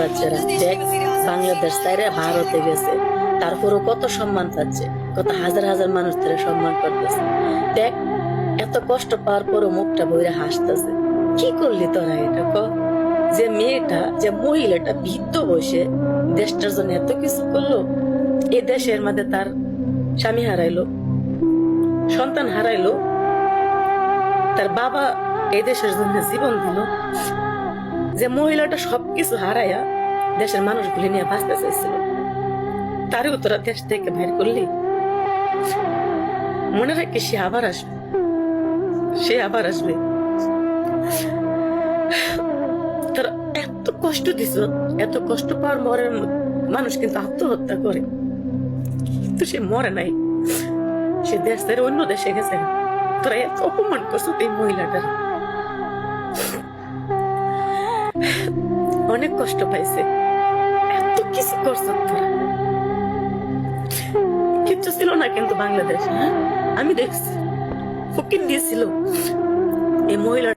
বাচ্চারা দেখ, বাংলাদেশ তাইরা ভারতে গেছে। তারপরও কত সম্মান পাচ্ছে, কত হাজার হাজার মানুষ তারা সম্মান করতেছে। দেখ, এত কষ্ট পাওয়ার পরও মুখটা হাসতেছে। কি করলি তোরা এটা ক? যে মেয়েটা, যে মহিলাটা বৃদ্ধ বসে দেশটার জন্য এত কিছু করল, এ দেশের মধ্যে তার স্বামী হারাইলো, সন্তান হারাইলো, তার বাবা এই দেশের জন্য জীবন দিল। যে মহিলাটা সবকিছু হারাইয়া দেশের মানুষগুলি নিয়ে বাঁচতে চাইছিল তারও তোরা দেশ থেকে বের করলি। মনে রাখি সে আবার আসবে? সে আবার আসবে। তোরা এত কষ্ট দিছ, এত কষ্ট পাওয়ার মরের মানুষ কিন্তু আত্মহত্যা করে। কিন্তু সে মরে নাই। সে দেশ ছেড়ে অন্য দেশে গেছে। তোরা এত অপমান করছ এই মহিলাটার। অনেক কষ্ট পাইছে। এত কিছু করছে তোরা। কিচ্ছু ছিল না কিন্তু বাংলাদেশ হ্যাঁ? আমি দেখছি। ফকির দিয়েছিল। এই মহিলা